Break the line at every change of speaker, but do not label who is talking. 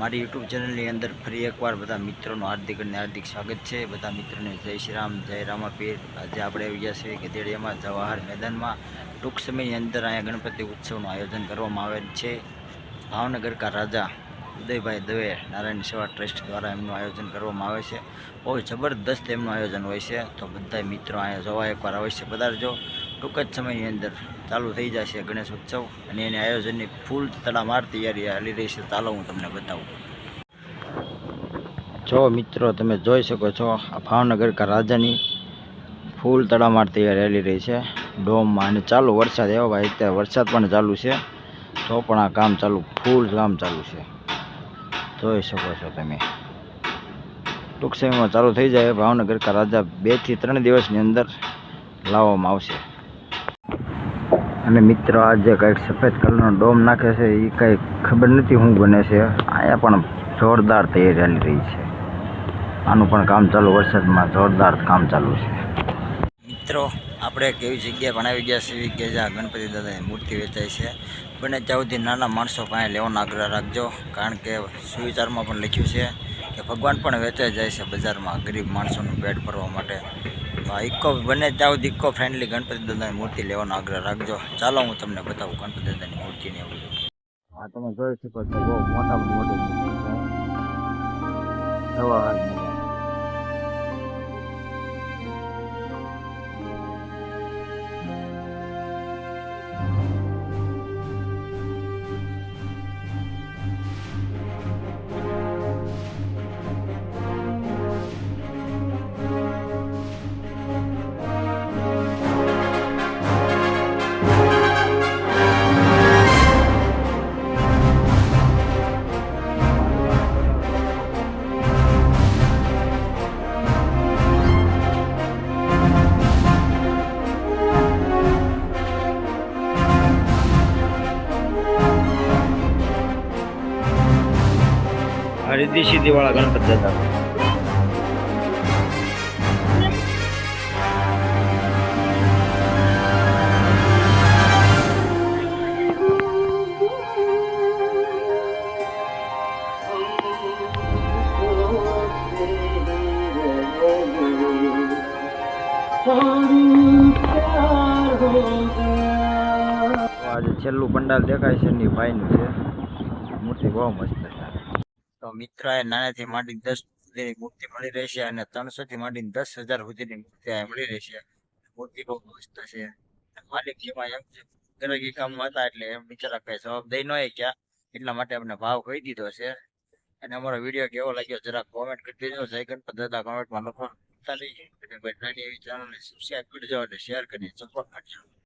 મારી યુટ્યુબ ચેનલની અંદર ફરી એકવાર બધા મિત્રોનું હાર્દિક અને હાર્દિક સ્વાગત છે. બધા મિત્રોને જય શ્રી રામ, જય રામાપીર. આજે આપણે આવી ગયા છીએ ગધેડિયામાં જવાહર મેદાનમાં. ટૂંક સમયની અંદર અહીંયા ગણપતિ ઉત્સવનું આયોજન કરવામાં આવેલ છે. ભાવનગર કા રાજા ઉદયભાઈ દવે નારાયણ સેવા ટ્રસ્ટ દ્વારા એમનું આયોજન કરવામાં આવે છે. બહુ જબરદસ્ત એમનું આયોજન હોય છે. તો બધા મિત્રો અહીંયા જોવા એકવાર અવશ્ય પધારજો. ટૂંક જ સમયની અંદર ચાલુ થઈ જશે ગણેશ ઉત્સવ અને એની આયોજનની ફૂલ તડામાર તૈયારી હાલી રહી છે. ચાલો હું તમને બતાવું. જો મિત્રો, તમે જોઈ શકો છો, આ ભાવનગર કા રાજાની ફૂલ તડામાર તૈયારી હાલી રહી છે. ડોમમાં અને ચાલુ વરસાદ એવો ભાઈ, અત્યારે વરસાદ પણ ચાલુ છે. તો પણ આ કામ ચાલુ, ફૂલ કામ ચાલુ છે. જોઈ શકો છો તમે. ટૂંક સમયમાં ચાલુ થઈ જાય, ભાવનગર કા રાજા બેથી ત્રણ દિવસની અંદર લાવવામાં આવશે. અને મિત્રો આ જે કંઈક સફેદ કલરનો ડોમ નાખે છે એ કંઈ ખબર નથી શું બને છે. અહીંયા પણ જોરદાર તૈયારી ચાલી રહી છે. આનું પણ કામ ચાલુ, વરસાદમાં જોરદાર કામ ચાલુ છે. મિત્રો, આપણે એક એવી જગ્યાએ ભણાવી ગયા છીએ કે જ્યાં ગણપતિ દાદાની મૂર્તિ વેચાય છે. બને ત્યાં સુધી નાના માણસો પાસે લેવાનો આગ્રહ રાખજો, કારણ કે સુવિચારમાં પણ લખ્યું છે કે ભગવાન પણ વેચાઈ જાય છે બજારમાં ગરીબ માણસોનું પેટ ભરવા માટે. ઇકો બને ત્યાં સુધી ઇકો ફ્રેન્ડલી ગણપતિ દાદાની મૂર્તિ લેવાનો આગ્રહ રાખજો. ચાલો હું તમને બતાવું ગણપતિ દાદાની મૂર્તિને એવું હા તમે જોઈ શકો છો, બહુ મોટામાં મોટી મૂર્તિ છે જવાહર મેદાન હરિદ્ધિ સિદ્ધિ વાળા ગણપતિ દાદા આજે છેલ્લું પંડાલ દેખાય છે એની ભાઈનું છે. મૂર્તિ બહુ મસ્ત. તો મિત્રાએ નાનાથી માંડીને દસ સુધીની મૂર્તિ મળી રહેશે અને ત્રણસો થી માંડીને દસ હજાર સુધીની મૂર્તિ મળી રહેશે મૂર્તિ બહુ મસ્ત છે. માલિક જેમાં એમ ગરગી કામ હતા એટલે એમ બિચારા કઈ જવાબ દઈ ન ક્યાં. એટલા માટે અમને ભાવ કહી દીધો છે. અને અમારો વીડિયો કેવો લાગ્યો જરાક કોમેન્ટ કરી દેજો. જય ગણપત દાદા કોમેન્ટમાં લખો નાની એવી ચેનલને સબસ્ક્રાઈબ કરજો અને શેર કરીને સપોર્ટ કરજો